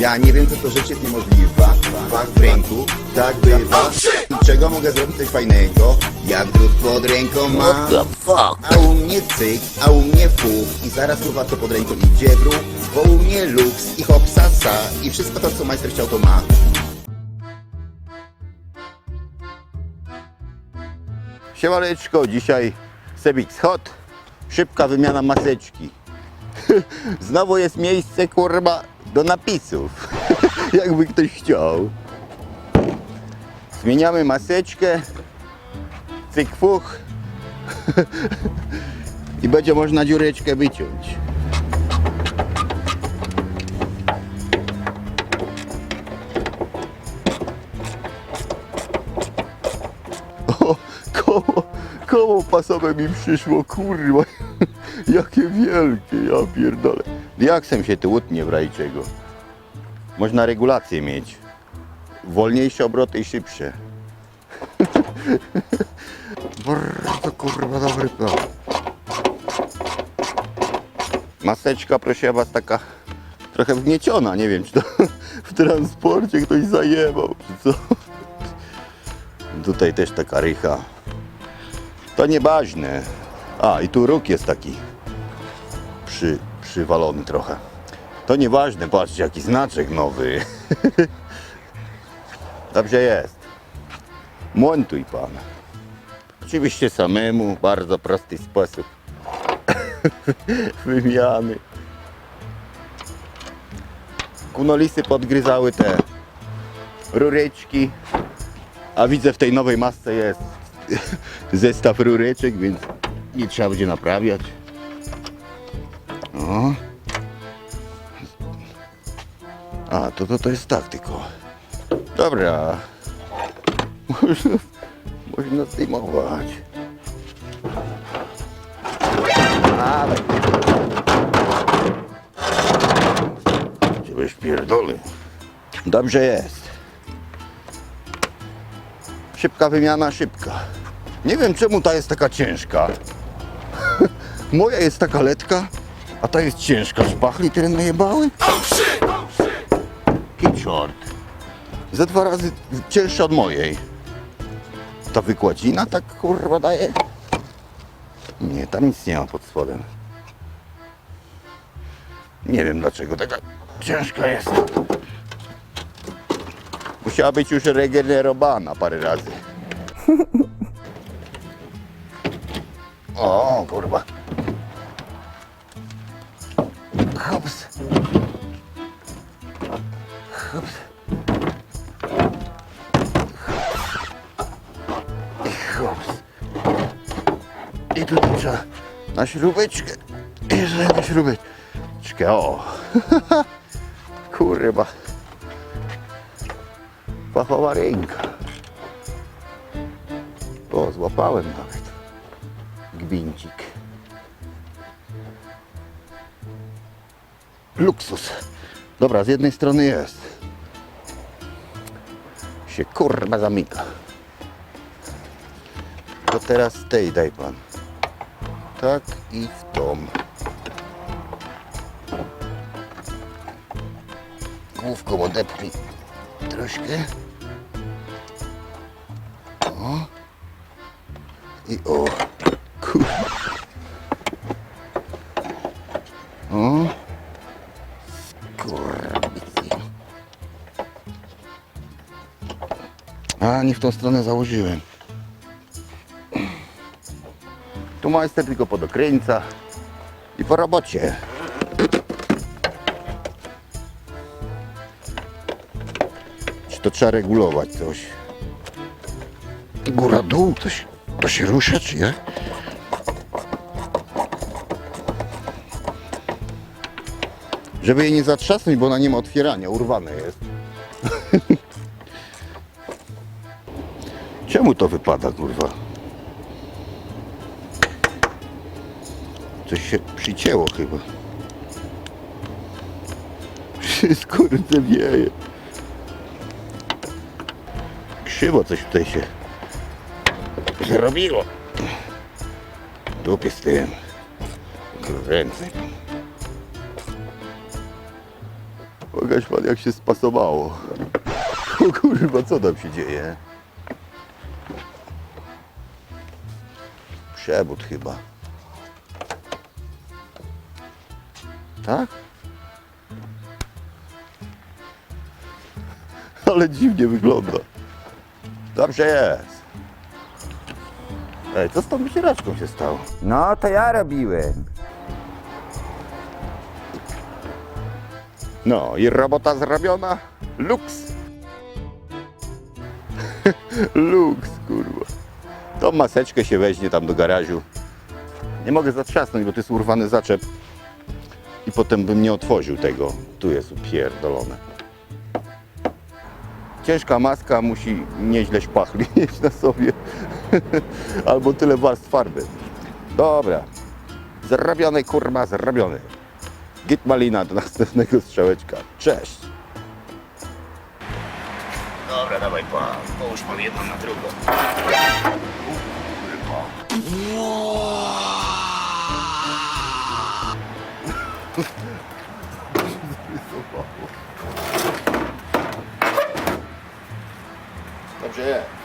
Ja nie wiem, co to rzecz jest niemożliwa. Fakt w ręku, tak bywa. Czego mogę zrobić coś fajnego? Jak drut pod ręką mam. A u mnie cyk, a u mnie fuk. I zaraz kurwa to pod ręką idzie w ruch. Bo u mnie luks i hop sasa. I wszystko to, co majster chciał, to ma. Siemaneczko, dzisiaj Sebix Hot. Szybka wymiana maseczki. Znowu jest miejsce, kurwa, do napisów. Jakby ktoś chciał. Zmieniamy maseczkę. Cyk fuch. I będzie można dziureczkę wyciąć. O, koło, koło pasowe mi przyszło, kurwa. Jakie wielkie, ja pierdolę. Jak sem się tu utnie w razie czego? Można regulację mieć. Wolniejsze obroty i szybsze. Bardzo kurwa dobry plan. Maseczka, proszę was, taka trochę wgnieciona. Nie wiem, czy to w transporcie ktoś zajebał, czy co. Tutaj też taka rycha. To nieważne. A, i tu róg jest taki przy, przywalony trochę. To nieważne, patrzcie, jaki znaczek nowy. Dobrze jest. Montuj pan. Oczywiście samemu, bardzo prosty sposób wymiany. Kunolisy podgryzały te rureczki, a widzę w tej nowej masce jest zestaw rureczek, więc nie trzeba będzie naprawiać. A, to, to, to jest tak tylko. Dobra. Można, zdejmować. Ale. Ciebie. Dobrze jest. Szybka wymiana, szybka. Nie wiem czemu ta jest taka ciężka. Moja jest taka letka, a ta jest ciężka. Szpachli tyle najebały? Kitshort. Ze dwa razy cięższa od mojej. Ta wykładzina tak kurwa daje? Nie, tam nic nie ma pod spodem. Nie wiem dlaczego taka ciężka jest. Musiała być już regenerowana parę razy. O, kurwa. Hops. Hops. Hops. I tutaj trzeba na śrubeczkę. Jeszcze jedną śrubeczkę. O. Kurwa. Fachowa ręka. O, złapałem nawet. Gwincik. Luksus. Dobra, z jednej strony jest. Się kurwa zamyka. To teraz tej daj pan. Tak i w tą. Główką odepchnij troszkę. O. I o. Kur... W tą stronę założyłem. Tu majster tylko podokręca i po robocie. Czy to trzeba regulować coś? Góra, dół, się, to się rusza, czy jak? Żeby jej nie zatrzasnąć, bo ona nie ma otwierania, urwane jest. Czemu to wypada, kurwa? Coś się przycięło chyba. Wszystko wieje. Krzywo coś tutaj się zrobiło. Dupie z tym. Kręcę. Pokaż pan jak się spasowało. O kurwa, co tam się dzieje? Przewód chyba. Tak? Ale dziwnie wygląda. Dobrze jest. Ej, co z tą wycieraczką się stało? No, to ja robiłem. No i robota zrobiona. Luks. Luks, kurwa. Tą maseczkę się weźmie tam do garażu. Nie mogę zatrzasnąć, bo to jest urwany zaczep. I potem bym nie otworzył tego. Tu jest upierdolone. Ciężka maska musi nieźle szpachlić na sobie. Albo tyle warstw farby. Dobra. Zrobiony, kurwa, zrobiony. Git malina do następnego strzałeczka. Cześć! Dobra, dawaj pan. Połóż pan jedną na drugą. Dobrze jest.